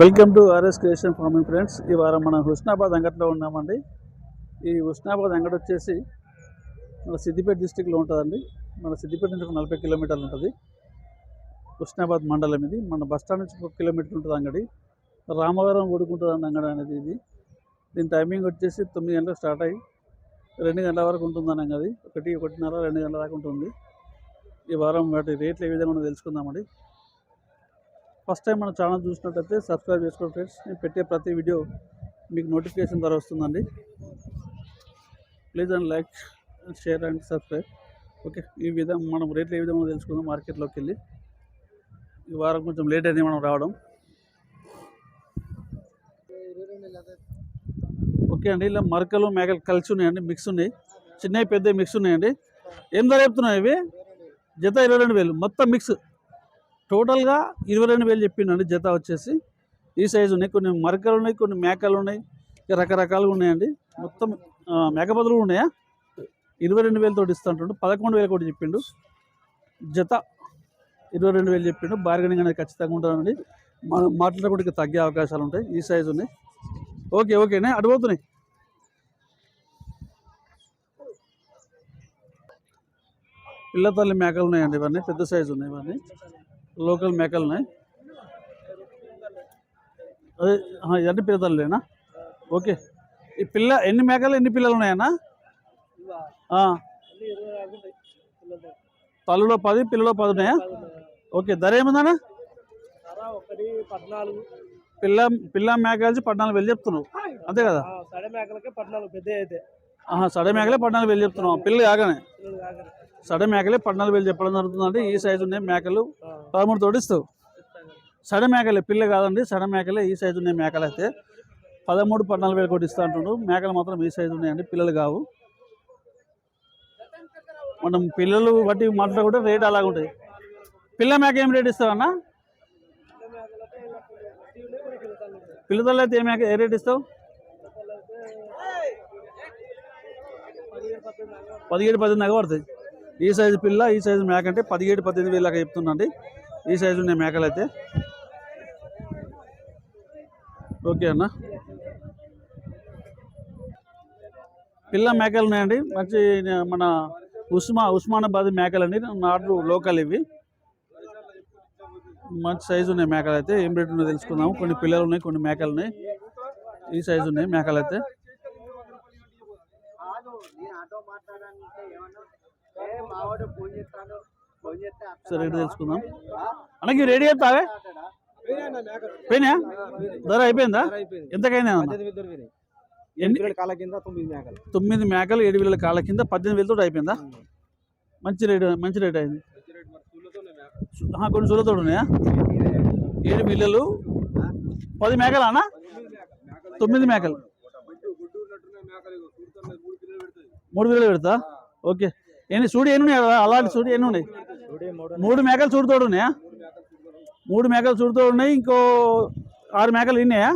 Welcome to RS creation farming friends. ఈ వారం మనం హుస్నాబాద్ అంగట్లో ఉన్నామండి. ఈ హుస్నాబాద్ అంగడి వచ్చేసి మన సిద్దిపేట డిస్టిక్లో ఉంటుందండి. మన సిద్దిపేట నుంచి ఒక నలభై కిలోమీటర్లు ఉంటుంది. హుస్నాబాద్ మండలం ఇది. మన బస్ స్టాండ్ నుంచి ఒక కిలోమీటర్ ఉంటుంది అంగడి. రామవరం ఊడుకుంటుందండి అంగడి అనేది ఇది. దీని టైమింగ్ వచ్చేసి తొమ్మిది గంటలకు స్టార్ట్ అయ్యి రెండు గంటల వరకు ఉంటుందని అంగడి. ఒకటి ఒకటిన్నర రెండు గంటల దాకా ఉంటుంది. ఈ వారం వాటి రేట్లు ఏ విధంగా తెలుసుకుందామండి. ఫస్ట్ టైం మన ఛానల్ చూసినట్టయితే సబ్స్క్రైబ్ చేసుకోండి ఫ్రెండ్స్. నేను పెట్టే ప్రతి వీడియో మీకు నోటిఫికేషన్ ద్వారా వస్తుందండి. Please and like share and subscribe. Okay ఈ విధంగా మనం రేట్లు ఏ విధంగా తెలుసుకుందాం మార్కెట్లోకి వెళ్ళి. ఈ వారం కొంచెం లేట్ అయింది మనం రావడం. ఓకే అండి ఇలా మరకలు మేకలు కలిసి ఉన్నాయండి మిక్స్ ఉన్నాయి. చిన్నవి పెద్దవి మిక్స్ ఉన్నాయండి. ఏం ధర చెప్తున్నాయి ఇవి? జత ఇరవై రెండు వేలు. మొత్తం మిక్స్ టోటల్గా ఇరవై రెండు వేలు చెప్పిండండి జత వచ్చేసి. ఈ సైజు ఉన్నాయి కొన్ని మరకలు ఉన్నాయి కొన్ని మేకలు ఉన్నాయి రకరకాలుగా ఉన్నాయండి. మొత్తం మేక బదులు కూడా ఉన్నాయా? ఇరవై రెండు వేలతో ఇస్తుంటుండు పదకొండు వేలు కూడా చెప్పిండు. జత ఇరవై రెండు వేలు చెప్పిండు బార్గెనింగ్ అనేది ఖచ్చితంగా ఉంటుందండి. మనం మాట్లాడుకుంటే తగ్గే అవకాశాలు ఉంటాయి ఈ సైజు ఉన్నాయి. ఓకే ఓకేనే అడిపోతున్నాయి పిల్ల తల్లి మేకలు ఉన్నాయండి ఇవన్నీ పెద్ద సైజు ఉన్నాయి ఇవన్నీ. లోకల్ మేకలు ఉన్నాయి అదే ఇవన్నీ పిల్ల తల్లినా ఓకే. ఈ పిల్ల ఎన్ని మేకలు ఎన్ని పిల్లలు ఉన్నాయన్నా. తల్లులో పది పిల్లలో పది ఉన్నాయా? ఓకే ధర ఏముందన్నా? పిల్ల పిల్ల మేక కలిసి పద్నాలుగు వేలు చెప్తున్నావు. అంతే కదా? సడే మేకలకి పద్నాలుగు పెద్ద అయితే సడే మేకలే పద్నాలుగు వేలు చెప్తున్నావు. పిల్లలు కాగానే. సడ మేకలే పద్నాలుగు వేలు చెప్పడం జరుగుతుందండి. ఈ సైజు ఉన్నాయి మేకలు పదమూడు తోడిస్తావు సడ మేకలే పిల్ల కాదండి సడ మేకలే ఈ సైజు ఉన్నాయి మేకలు అయితే పదమూడు పద్నాలుగు వేలు కొట్టి ఇస్తా అంటుండ్రు. మేకలు మాత్రం ఈ సైజు ఉన్నాయండి పిల్లలు కావు. మనం పిల్లలు బట్టి మాట్లాడుకుంటే రేట్ అలాగ ఉంటాయి. పిల్ల మేక ఏం రేట్ ఇస్తావన్నా? పిల్లతల్లి అయితే ఏ మేక ఏ రేట్ ఇస్తావు? పదిహేడు పద్దెనిమిది దాకా పడుతుంది ఈ సైజు పిల్ల ఈ సైజు మేక అంటే పదిహేడు పద్దెనిమిది వేలు లాగా చెప్తున్నాండి ఈ సైజు ఉన్నాయి మేకలు అయితే ఓకే అన్న. పిల్ల మేకలు ఉన్నాయండి. మంచి మన ఉస్మా ఉస్మానాబాద్ మేకలు అండి నాటు లోకల్ ఇవి. మంచి సైజు ఉన్నాయి మేకలు అయితే ఏం రేటు ఉన్నాయో తెలుసుకుందాము. కొన్ని పిల్లలు ఉన్నాయి కొన్ని మేకలు ఉన్నాయి. ఈ సైజు ఉన్నాయి మేకలు అయితే సరే రేట్ తెలుసుకుందాం. అన్నకి రెడీ అవుతావే పోయినా ధర అయిపోయిందా? ఎంతకైనా ఎన్ని? కాళ్ళ కింద తొమ్మిది మేకలు. తొమ్మిది మేకలు ఏడు వేల కాళ్ళ కింద పద్దెనిమిది వేలతో అయిపోయిందా? మంచి రేట్ మంచి రేట్ అయింది. కొన్ని సులతోడు ఉన్నాయా? ఏడు పిల్లలు పది మేకలు అన్న? తొమ్మిది మేకలు. మూడు వేలు పెడతా? ఓకే. ఎన్ని సూడి ఎన్ని ఉన్నాయి కదా? అలాంటి సూడి ఎన్ని ఉన్నాయి? మూడు మేకలు చూడుతోడు ఉన్నాయా? మూడు మేకలు చూడుతోడు ఉన్నాయి ఇంకో ఆరు మేకలు ఇన్నాయా?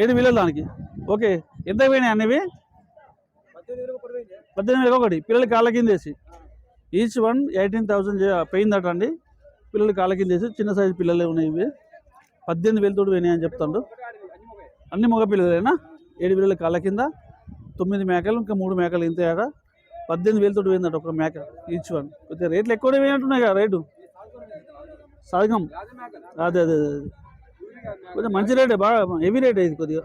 ఏడు పిల్లలు దానికి. ఓకే. ఎంత పోయినాయి అన్నవి పద్దెనిమిది వేలు ఒకటి. పిల్లలు కాళ్ళ కింద వేసి. ఈచ్ వన్ ఎయిటీన్ థౌసండ్ పోయిందట అండి. పిల్లలు కాళ్ళ కింద వేసి చిన్న సైజు పిల్లలే ఉన్నాయి ఇవి. పద్దెనిమిది వేలతో పోయినాయి అని చెప్తాడు. అన్ని మగ పిల్లలేనా? ఏడు పిల్లలు కాళ్ళ కింద. తొమ్మిది మేకలు ఇంకా మూడు మేకలు ఇంత ఆడ పద్దెనిమిది వేలతో పోయిందట ఒక మేక ఈచ్ వన్. కొద్దిగా రేట్లు ఎక్కువ పోయినట్టున్నాయి కదా రేటు. సగం అదే అదే అదే అదే. మంచి రేటే బాగా హెవీ రేట్ ఇది కొద్దిగా.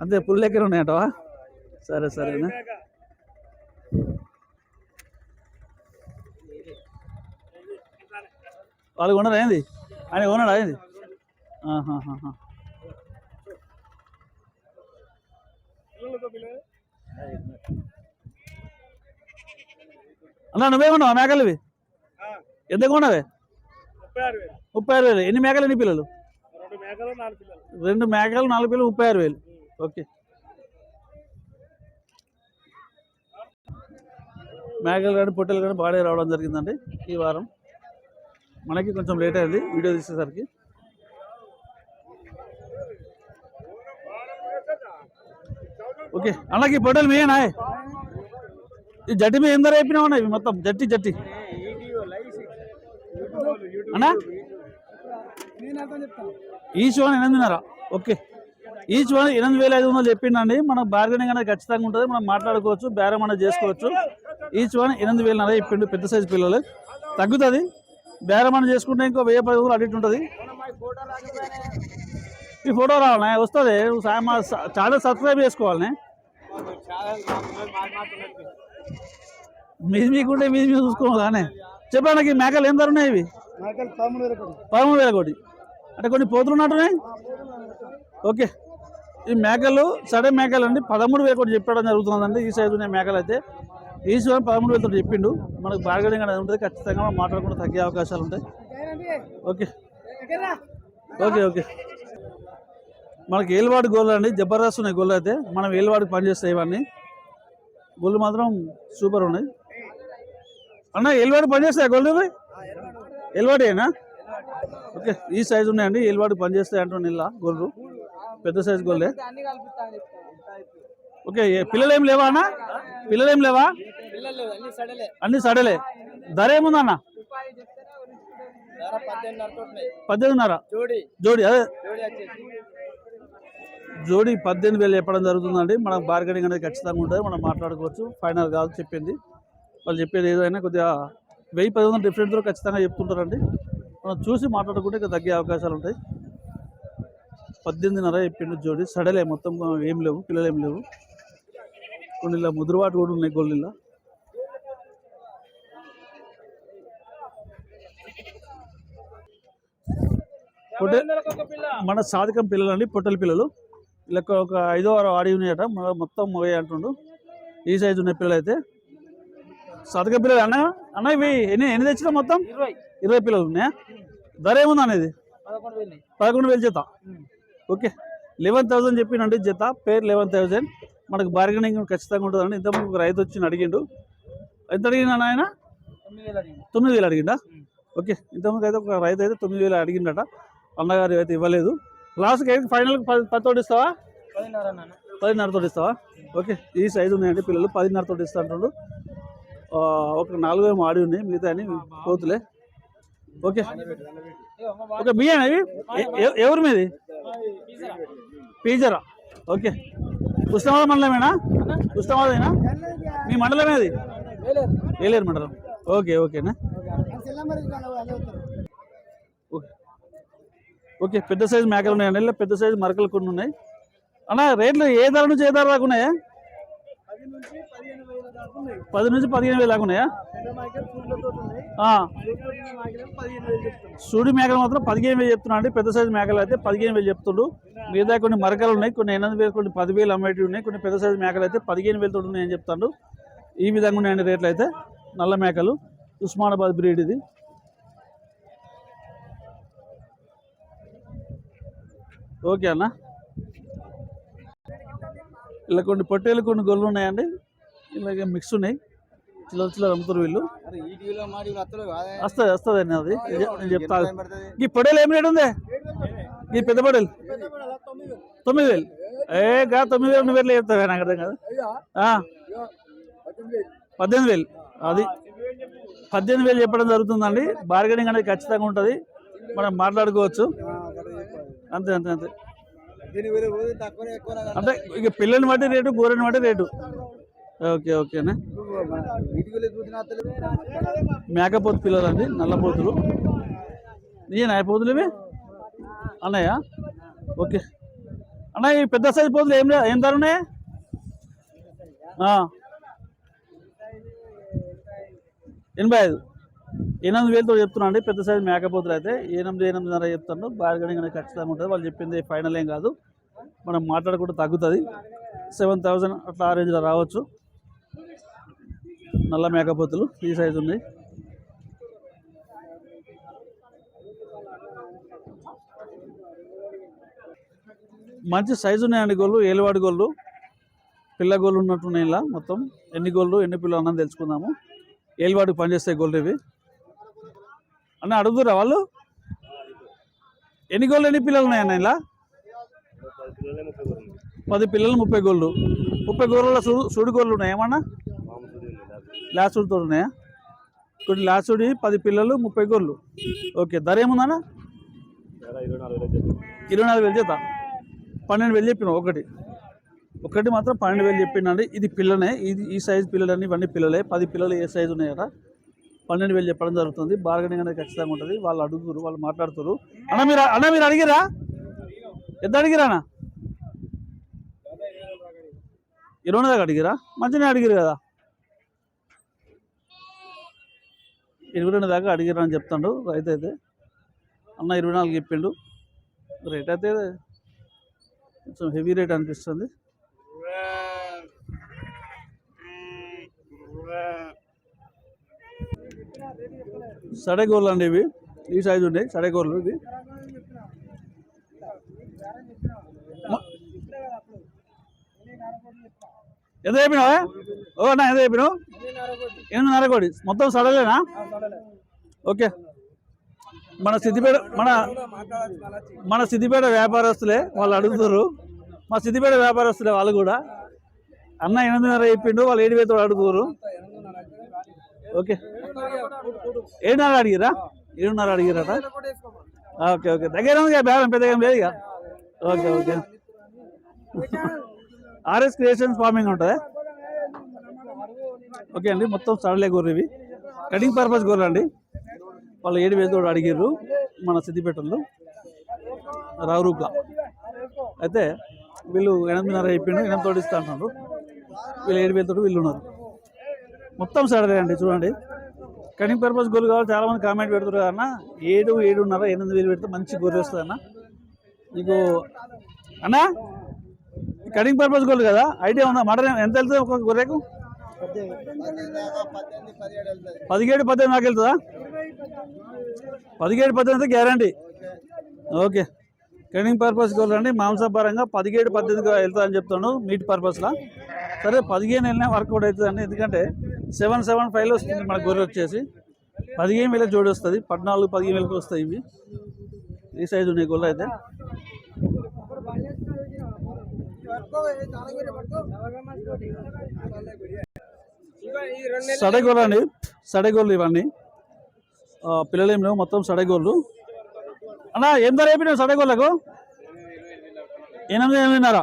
అంతే పుల్ ఎక్కడ ఉన్నాయట సరే సరేనా వాళ్ళు కొనరా ఏంది? ఆయన కొనడా ఏంది? ఆహాహాహా. అన్నా నువ్వే కొన్నావా మేకలు ఇవి ఎంత కొన్నావే? ముప్పై ఆరు వేలు. ఎన్ని మేకలు ఎన్ని పిల్లలు? రెండు మేకలు నాలుగు పిల్లలు. రెండు మేకలు నాలుగు పిల్లలు ముప్పై ఆరు వేలు. ఓకే. మేకలు కానీ పొట్టెలు కానీ బాగా రావడం జరిగిందండి ఈ వారం. మనకి కొంచెం లేట్ అయింది వీడియో తీసేసరికి. ఓకే. అలాగే పొట్టెలు మేనా ఈ జట్టి మీద ఎంత అయిపోయినా ఇవి మొత్తం జట్టి జట్టి. అన్నా? ఈచ్ వన్ ఎనిమిదిన్నర ఓకే. ఈచ్ వన్ ఎనిమిది వేల ఐదు వందలు చెప్పిండండి. మనకు బార్గెనింగ్ అనేది ఖచ్చితంగా ఉంటుంది. మనం మాట్లాడుకోవచ్చు బేరం అనేది చేసుకోవచ్చు. ఈచ్ వన్ ఎనిమిది వేలన్నర చెప్పిండు పెద్ద సైజు పిల్లలు. తగ్గుతుంది. బేరం అనేది చేసుకుంటే ఇంకో వెయ్యి పది వందలు అడిట్ ఉంటుంది. ఈ ఫోటో రావాలనే వస్తుంది. మా ఛానల్ సబ్స్క్రైబ్ చేసుకోవాలనే. మీది మీకుంటే మీది మీరు చూసుకోవాలి కానీ చెప్పండి నాకు ఈ మేకలు ఏం ధర ఉన్నాయి ఇవి? పదమూడు వేల కోటి. అంటే కొన్ని పోతులు ఉన్నట్టున్నాయి ఓకే. ఈ మేకలు సడే మేకలు అండి పదమూడు వేల కోటి చెప్పడం జరుగుతుందండి ఈ సైజు ఉన్నాయి మేకలు అయితే ఈ సైజు పదమూడు వేలతో చెప్పిండు. మనకు బార్గెనింగ్ అనేది ఉంటుంది ఖచ్చితంగా మాట్లాడకుండా తగ్గే అవకాశాలు ఉంటాయి. ఓకే. Okay okay. మనకి ఏలువాడి గోళ్ళు అండి జబర్దస్త్ ఉన్నాయి గోళ్ళు అయితే. మనం ఏలువాడికి పనిచేస్తాయి ఇవన్నీ. గోళ్ళు మాత్రం సూపర్ ఉన్నాయి. అన్న ఏలువాడి పనిచేస్తాయి గోళ్ళు ఇవి ఎల్వాడేనా ఓకే ఈ సైజు ఉన్నాయండి ఎల్వాడి పనిచేస్తాయి అంటున్నాను ఇలా గొర్రెలు పెద్ద సైజు కలుపుతాను ఓకే పిల్లలు ఏం లేవా అన్న? పిల్లలు ఏం లేవా? అన్ని సడలే. ధర ఏముందన్న పద్దెనిమిదిన్నర. జోడి. జోడి అదే. జోడి పద్దెనిమిది వేలు చెప్పడం జరుగుతుందండి. మనకు బార్గెనింగ్ అనేది ఖచ్చితంగా ఉంటుంది. మనం మాట్లాడుకోవచ్చు. ఫైనల్ కాదు చెప్పింది. వాళ్ళు చెప్పేది ఏదైనా కొద్దిగా వెయ్యి పది వందల డిఫరెంట్తో ఖచ్చితంగా చెప్తుంటారండి. మనం చూసి మాట్లాడుకుంటే ఇక తగ్గే అవకాశాలు ఉంటాయి. పద్దెనిమిదిన్నర చెప్పిండు జోడి. సడలే మొత్తం ఏం లేవు. పిల్లలు ఏం లేవు. కొన్ని ముదురుబాటు కూడా ఉన్నాయి గొల్లిలా పొట్టే మన సాధకం పిల్లలు అండి పొట్టల పిల్లలు. ఇలా ఒక ఐదో ఆరో ఆడి ఉన్నాయట. మొత్తం మొగ అంటుండు. ఈ సైజు ఉన్న పిల్లలు అయితే సాధకం పిల్లలు అన్న అన్న ఇవి ఎన్ని ఎన్ని తెచ్చినా మొత్తం? ఇరవై. పిల్లలు ఉన్నాయా? ధర ఏముంది అనేది పదకొండు వేలు జత. ఓకే. లెవెన్ థౌసండ్ చెప్పినండి జత. పేరు లెవెన్ థౌసండ్. మనకు బార్గెనింగ్ ఖచ్చితంగా ఉంటుందండి. ఇంతకుముందు ఒక రైతు వచ్చి అడిగిండు. ఎంత అడిగినా ఆయన? తొమ్మిది వేలు అడిగింది తొమ్మిది వేలు అడిగిండా? ఓకే. ఇంతకుముందు అయితే ఒక రైతు అయితే తొమ్మిది వేలు అడిగిండట. అన్నగారు అయితే ఇవ్వలేదు. లాస్ట్కి అయితే ఫైనల్ పది పదితోటి ఇస్తావా? పదిన్నర ఇస్తావా? ఓకే ఈ సైజు ఉన్నాయండి పిల్లలు పదిన్నరతో ఇస్తా అంటుండ్రు ఆ, ఒక నాలుగు ఏమో ఆడి ఉన్నాయి మిగతా అని కోతులే ఓకే. ఓకే ఎ- ఎ- ఎవరు మీది? పీజరా. ఓకే. ఉస్మానాబాద్ మండలమేనా? ఉస్మానాబాదేనా మీ మండలం ఏది ఏలేరు మండలం. ఓకే ఓకేనా? ఓకే. ఓకే పెద్ద సైజు మేకలు ఉన్నాయండి ఇలా పెద్ద సైజు మరకలు కొన్ని ఉన్నాయి. అన్న రేట్లు ఏ ధర నుంచి ఏ ధర దాకా ఉన్నాయా? పది నుంచి పదిహేను వేలు దాకా ఉన్నాయా? పదిహేను సూడి మేకలు మాత్రం పదిహేను వేలు చెప్తున్నా అండి. పెద్ద సైజు మేకలు అయితే పదిహేను వేలు చెప్తుండు. మిగతా కొన్ని మరకలు ఉన్నాయి. కొన్ని ఎనిమిది వేలు కొన్ని పదివేలు అమ్మేటివి ఉన్నాయి. కొన్ని పెద్ద సైజు మేకలు అయితే పదిహేను వేలతో ఉన్నాయని చెప్తాడు. ఈ విధంగా ఉన్నాయండి రేట్లు అయితే. నల్ల మేకలు. ఉస్మానాబాద్ బ్రీడ్ ఇది. ఓకే అన్న. ఇలా కొన్ని పొట్టేలు కొన్ని గొల్లు ఉన్నాయండి. ఇలాగే మిక్స్ ఉన్నాయి. చిల్లర చిల్లర అమ్ముతారు వీళ్ళు. వస్తుంది వస్తుంది అండి అది. నేను చెప్- నేను చెప్తా. ఈ పొడేలు ఏం రేటు ఉంది? ఈ పెద్ద పొడేలు తొమ్మిది వేలు. ఏ గా తొమ్మిది వేలు నువ్వు చెప్తావా నాకు అర్థం కాదు. పద్దెనిమిది వేలు. అది పద్దెనిమిది వేలు చెప్పడం జరుగుతుందండి. బార్గెనింగ్ అనేది ఖచ్చితంగా ఉంటుంది. మనం మాట్లాడుకోవచ్చు. అంతే అంతే అంతే. అంటే ఇక పిల్లని బట్టి రేటు గోరెని బట్టి రేటు. ఓకే ఓకేనా మేకపోతు పిల్లలండి నల్లపోతులు నీయనా పోతులు ఇవి? అన్నయ్య? ఓకే. అన్న ఈ పెద్ద సైజు పోతులు ఏం ఏం ధర ఉన్నాయి. ఎనభై ఐదు. ఎనిమిది వేలతో చెప్తున్నా అండి పెద్ద సైజు మేకపోతులు అయితే. ఎనిమిది ఎనిమిదిన్నర చెప్తాను బార్గెనింగ్ అనేది ఖచ్చితంగా ఉంటుంది. వాళ్ళు చెప్పింది ఫైనల్ ఏం కాదు. మనం మాట్లాడకుండా తగ్గుతుంది. సెవెన్ థౌజండ్ అట్లా ఆ రేంజ్లో రావచ్చు. నల్ల మేకపోతులు ఈ సైజు ఉన్నాయి మంచి సైజు ఉన్నాయండి గోళ్ళు. ఏలువాడి గోళ్ళు. పిల్ల గోళ్ళు ఉన్నట్టున్నాయి ఇలా మొత్తం. ఎన్ని గోళ్ళు ఎన్ని పిల్లలు అన్నది తెలుసుకుందాము. ఏలువాడికి పనిచేస్తాయి గోళ్ళు ఇవి. అన్న అడుగుతురా వాళ్ళు? ఎన్ని గోళ్ళు ఎన్ని పిల్లలు ఉన్నాయన్న ఇలా పది పిల్లలు ముప్పై గోళ్ళు. ముప్పై గోళ్ళలో సుడు సుడి గోళ్ళు ఉన్నాయి ఏమన్నా? లాస్ట్ సుడితో ఉన్నాయా? కొన్ని లాసుడి పది పిల్లలు ముప్పై గోళ్ళు. ఓకే ధర ఏముందన్న? ఇరవై నాలుగు వేలు చేత పన్నెండు వేలు చెప్పిన ఒకటి. ఒకటి మాత్రం పన్నెండు వేలు చెప్పిండండి. ఇది పిల్లనే ఇది ఈ సైజు పిల్లలని ఇవన్నీ పిల్లలే. పది పిల్లలు ఏ సైజు ఉన్నాయట? పన్నెండు వేలు చెప్పడం జరుగుతుంది. బార్గెనింగ్ అనేది ఖచ్చితంగా ఉంటుంది. వాళ్ళు అడుగుతారు వాళ్ళు మాట్లాడుతారు. అన్న మీరు అన్న మీరు అడిగిరా ఎంత అడిగిరానా అన్న? ఇరవై దాకా అడిగిరా మంచిగా అడిగిరు కదా. ఇరవై రెండు దాకా అడిగిరా అని చెప్తాడు రైతు అయితే. అన్న ఇరవై నాలుగు చెప్పిండు. రేట్ అయితే కొంచెం హెవీ రేట్ అనిపిస్తుంది. సడగోర్లు అండి ఇవి. ఈ సైజు ఉన్నాయి సడగోర్లు ఇది ఎంత చెప్పినావా ఓ అన్న ఎంత చెప్పినావు? ఎనిమిదిన్నర కోడి మొత్తం సడలేనా? ఓకే. మన సిద్దిపేట మన మన సిద్దిపేట వ్యాపారస్తులే వాళ్ళు అడుగుతారు మా సిద్దిపేట వ్యాపారస్తులే వాళ్ళు కూడా. అన్న ఎనిమిదిన్నర చెప్పిండు వాళ్ళు ఏడు వేతో అడుగుతారు ఓకే. ఏడున్నర అడిగిరా ఏడున్నర అడిగిరట ఓకే ఓకే. దగ్గర ఉంది బేరం పెద్దగా ఏం లేదు ఇక okay okay. RS creations farming ఉంటుంది? ఓకే అండి మొత్తం సడలే గొర్రె ఇవి. కటింగ్ పర్పస్ గొర్రె అండి. వాళ్ళు ఏడు వేలు కూడా అడిగిర్రు మన సిద్దిపేటలో. రావురూప్ల అయితే వీళ్ళు ఎనిమిదిన్నర అయిపోయిండు ఎనిమిది తోటి ఇస్తా అంటున్నారు. వీళ్ళు ఏడు వేలతో వీళ్ళు ఉన్నారు. మొత్తం సడలే అండి చూడండి. కటింగ్ పర్పస్ గొర్రె కావాలి చాలా మంది కామెంట్ పెడుతున్నారు అన్న. ఏడు ఏడున్నర ఎనిమిది వేలు పెడితే మంచి గొర్రె వస్తుంది అన్న. నీకు అన్నా కటింగ్ పర్పస్ గొర్రె కదా ఐడియా ఉందా? మటన్ ఎంత వెళ్తుంది ఒక గొర్రెకు? పదిహేడు పద్దెనిమిది నాకు వెళ్తుందా? పదిహేడు పద్దెనిమిది గ్యారంటీ ఓకే. ట్రైనింగ్ పర్పస్ అండి. మాంసపరంగా పదిహేడు పద్దెనిమిది వెళ్తా అని చెప్తాను మీట్ పర్పస్లో సరే పదిహేను వెళ్ళినా వర్కౌట్ అవుతుందండి. ఎందుకంటే సెవెన్ సెవెన్ ఫైవ్లో వస్తుంది మన గొర్రె వచ్చేసి. పదిహేను వేల జోడి వస్తుంది. పద్నాలుగు పదిహేను వేలకు వస్తాయి ఇవి. ఈ సైజు ఉన్నాయి గొర్రె అయితే. సడగోళ్ళు అండి. సడగోళ్ళు ఇవన్నీ. పిల్లలు ఏమి లేవు. మొత్తం సడగోళ్ళు. అన్న ఏం ధర సడగోళ్ళకు? ఎనిమిది ఎనిమిదిన్నర.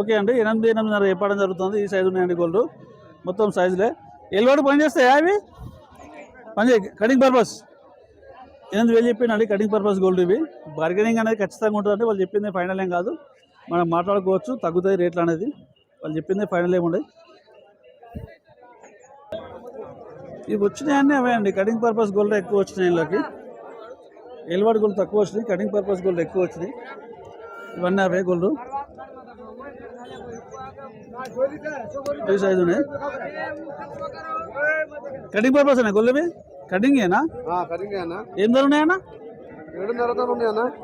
ఓకే అండి. ఎనిమిది ఎనిమిదిన్నర చెప్పడం జరుగుతుంది. ఈ సైజు ఉన్నాయండి గోల్డ్ మొత్తం సైజులే ఎల్లువాడు పని చేస్తాయా అవి? పని కటింగ్ పర్పస్ ఎనిమిది వేలు చెప్పిందండి కటింగ్ పర్పస్ గోల్డ్ ఇవి. బార్గెనింగ్ అనేది ఖచ్చితంగా ఉంటుందండి వాళ్ళు చెప్పింది ఫైనల్ ఏం కాదు. మనం మాట్లాడుకోవచ్చు తగ్గుతాయి రేట్లు అనేది. వాళ్ళు చెప్పింది ఫైనల్ ఏముండదు ఇవి వచ్చినాయన్నీ అవే అండి. కటింగ్ పర్పస్ గోల్డ్ ఎక్కువ వచ్చినాయి వీళ్ళకి. ఎల్వాడి గోల్డ్ తక్కువ వచ్చినాయి కటింగ్ పర్పస్ గోల్డ్ ఎక్కువ వచ్చినాయి. ఇవన్నీ అవే గోల్డ్ సైజు ఉన్నాయి? కటింగ్ పర్పస్ అన్న గోల్డ్ ఇవి కటింగ్ ఏనా అన్న. ఏం ధర ఉన్నాయన్నా?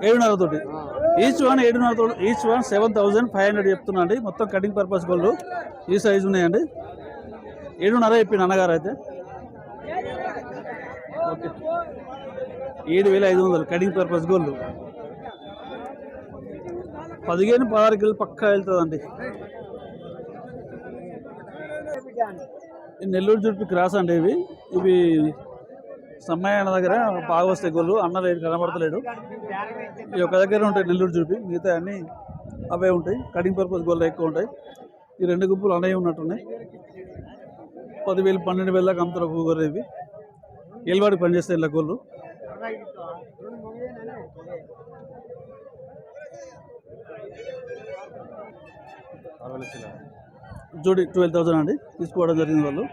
ఏడున్నర తోటి. ఈచ్ వన్ ఏడున్నర తోటి each one seven thousand five hundred చెప్తున్నా అండి. మొత్తం కటింగ్ పర్పస్ గోల్డ్ ఈ సైజు ఉన్నాయండి. ఏడున్నర చెప్పిన అన్నగారు అయితే. ఓకే. ఏడు వేల ఐదు వందలు కటింగ్ పర్పస్ గోల్డ్ పదిహేను పదహారు కిలో పక్కా వెళ్తుందండి. నెల్లూరు జుట్టు క్రాస్ అండి ఇవి. ఇవి సమ్మయ్య అన్న దగ్గర బాగా వస్తాయి గోళ్ళు అన్న లేడు కనబడతలేడు. ఈ ఒక దగ్గర ఉంటాయి నెల్లూరు జుడిపి మిగతా అన్నీ అవే ఉంటాయి. కటింగ్ పర్పస్ గోళ్ళు ఎక్కువ ఉంటాయి. ఈ రెండు గుంపులు అనేవి ఉన్నట్టున్నాయి. పదివేలు పన్నెండు వేల దాకా అమ్ముతారు ఒక గొర్రె ఇవి. ఏలువాడికి పనిచేస్తాయి ఇలా గోళ్ళు జోడి ట్వెల్వ్ థౌసండ్ అండి తీసుకోవడం జరిగింది వాళ్ళు.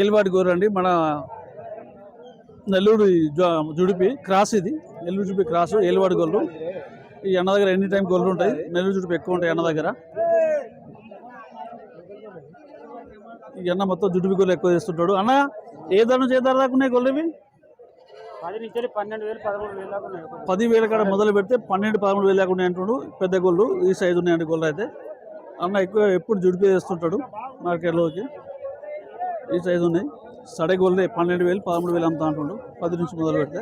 ఏలువాడి గోరు అండి మన నెల్లూరు జుడిపి క్రాస్ ఇది. నెల్లూరు జుడిపి క్రాస్ ఏలువాడి గొల్లు ఈ అన్న దగ్గర ఎనీ టైం గొల్లు ఉంటాయి? నెల్లూరు జుడిపి ఎక్కువ ఉంటాయి అన్న దగ్గర. ఈ అన్న మొత్తం జుడిపి గొల్లు ఎక్కువ చేస్తుంటాడు. అన్న ఏ ధర నుంచి ఏ ధర దాకా ఉన్నాయి గొల్లు ఇవి? పదివేల కాడ మొదలు పెడితే పన్నెండు పదమూడు వేలు దాకా ఉన్నాయి పెద్ద గొల్లు ఈ సైజు ఉన్నాయండి గొల్లు అయితే. అన్న ఎక్కువ ఎప్పుడు జుడిపి చేస్తుంటాడు మార్కెట్లోకి. ఈ సైజు ఉన్నాయి. సడే గొల్లే పన్నెండు వేలు పదమూడు వేలు అంతా అంటుండు. పది నుంచి మొదలు పెడితే.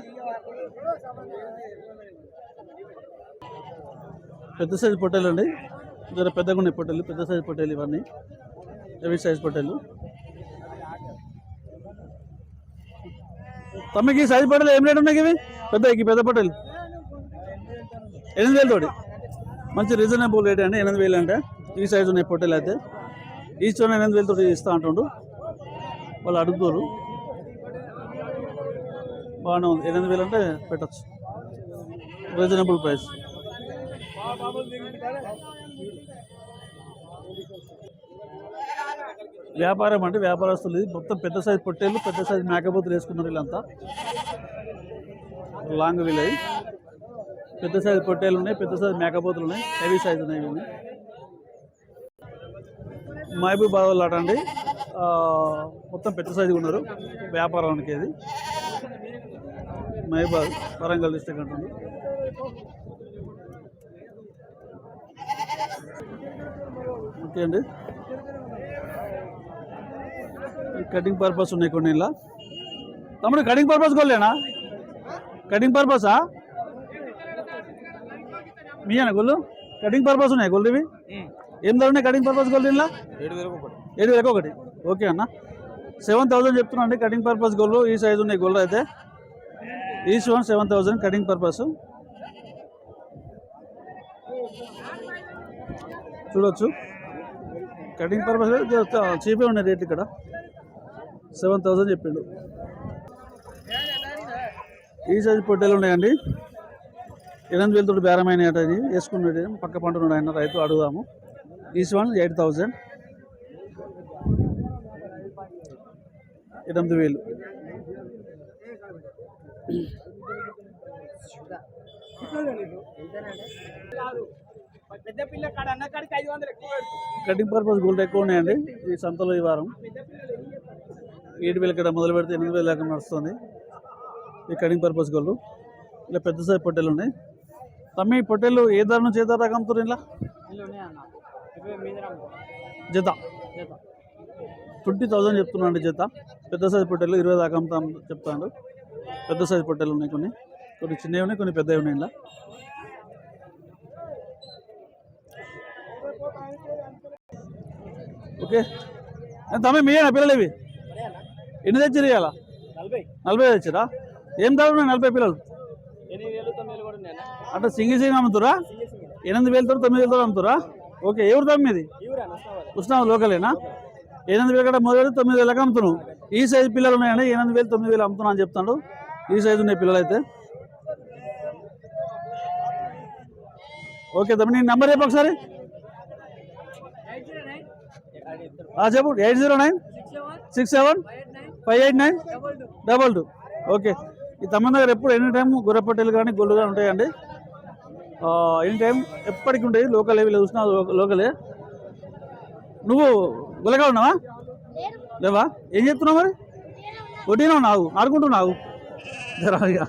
పెద్ద సైజు పొట్టేలు అండి జర పెద్దగా ఉన్నాయి పొట్టేలు పెద్ద సైజు పొట్టేలు ఇవన్నీ. హెవీ సైజు పొట్టేలు. తమకి ఈ సైజు పొట్టేలు ఏం రేట్ ఉన్నాయి ఇవి? పెద్ద ఈ పెద్ద పట్టలు ఎనిమిది వేలు తోటి. మంచి రీజనబుల్ రేట్ అండి ఎనిమిది వేలు అంటే. ఈ సైజు ఉన్నాయి పొట్టేలు అయితే. ఈ వన్ ఎనిమిది వేలు తోటి ఇస్తా అంటుండు. వాళ్ళు అడుగుతారు. బాగానే ఉంది. ఎనిమిది వేలు అంటే పెట్టచ్చు. రీజనబుల్ ప్రైస్ వ్యాపారం అంటే వ్యాపారస్తులు ఇది. మొత్తం పెద్ద సైజు పొట్టేళ్ళు పెద్ద సైజు మేకపోతులు వేసుకున్నారు వీళ్ళంతా. లాంగ్ వీల్ పెద్ద సైజు పొట్టేలు ఉన్నాయి పెద్ద సైజు మేకపోతులు ఉన్నాయి హెవీ సైజు ఉన్నాయి ఇవన్నీ మహబూబాద్ వాళ్ళు అట అండి. మొత్తం పెద్ద సైజు ఉన్నారు వ్యాపారానికి ఇది. మహబూబాద్ వరంగల్ డిస్ట్రిక్ట్ అంటుంది. ఓకే అండి. కటింగ్ పర్పస్ ఉన్నాయి కొన్ని ఇలా. తమ్ముడు కటింగ్ పర్పస్ గొల్లేనా కటింగ్ పర్పసా మీయేనా గొల్లు కటింగ్ పర్పస్ ఉన్నాయి గొల్లు ఇవి? ఏం ధర ఉన్నాయి కటింగ్ పర్పస్ గొల్లు ఇలా ఏడు వేలకు ఒకటి. ఓకే అన్న. సెవెన్ థౌసండ్ చెప్తున్నా అండి కటింగ్ పర్పస్ గోల్డ్ ఈ సైజు ఉన్నాయి గోల్డ్ అయితే. Each one seven thousand cutting purpose చూడొచ్చు. కటింగ్ పర్పస్ చీపే ఉన్నాయి రేట్లు ఇక్కడ. సెవెన్ థౌసండ్ చెప్పిండు. ఈ సైజు పొట్టేలు ఉన్నాయండి. ఎనిమిది వేలతో బేరమైన ఇది. వేసుకున్నాడు పక్క పంట ఉన్నాడు ఆయన రైతు అడుగుదాము. Each one eight thousand. ఎనిమిది వేలు. కటింగ్ పర్పస్ గోల్డ్ ఎక్కువ ఉన్నాయండి. ఈ సంతలో ఈ వారం. ఏడు వేల ఇక్కడ మొదలు పెడితే ఎనిమిది వేల దాకా నడుస్తుంది. ఈ కటింగ్ పర్పస్ గోల్డ్ ఇలా పెద్ద సైజ్ పొట్టేలు ఉన్నాయి. తమ్మి ఈ పొట్టేలు ఏ ధర నుంచి ఏ ధర దాకా ఇలా? జత. ట్వంటీ థౌసండ్ చెప్తున్నాండి జత. పెద్ద సైజ్ పొట్టేలు ఇరవై దాకా అమ్ముతాం చెప్తాను పెద్ద సైజ్ పొట్టేలు ఉన్నాయి కొన్ని. కొన్ని చిన్నవి ఉన్నాయి కొన్ని పెద్దవి ఉన్నాయి ఇలా. ఓకే. తమ్మి మీయేనా పిల్లలు ఇవి. ఎన్ని తెచ్చిరు ఇవాళ నలభై. తెచ్చిరా ఏం ధర ఉన్నాయి నలభై పిల్లలు? వేలు వేలు అంటే సింగిల్ సింగిల్ అమ్ముతురా ఎనిమిది వేలతో తొమ్మిది వేలతో అమ్ముతురా ఓకే ఎవరు తమ్మిది ఉష్ణాలు లోకలేనా? ఎనిమిది వేలు కూడా మొదలు తొమ్మిది వేలకు అమ్ముతున్నావు ఈ సైజు పిల్లలు ఉన్నాయండి ఎనిమిది వేలు తొమ్మిది వేలు అమ్ముతున్నా అని చెప్తాడు. ఈ సైజు ఉన్నాయి పిల్లలు అయితే ఓకే తమ్మి నీ నెంబర్ చెప్పు ఒకసారి. చెప్పు eight zero nine six seven five eight nine? Double two. Okay. ఈ తమ్ముని దగ్గర ఎప్పుడు ఎనీ టైం గుర్రపట్టెలు కానీ గొల్లు కానీ ఉంటాయండి ఎనీ టైం ఎప్పటికి ఉంటాయి. లోకల్ ఏవి చూసినా లోకలే. నువ్వు గులగా ఉన్నావా? లేవా? ఏం చెప్తున్నావు మరి? వడ్డీనా ఉన్నావు ఆడుకుంటున్నావు. జరా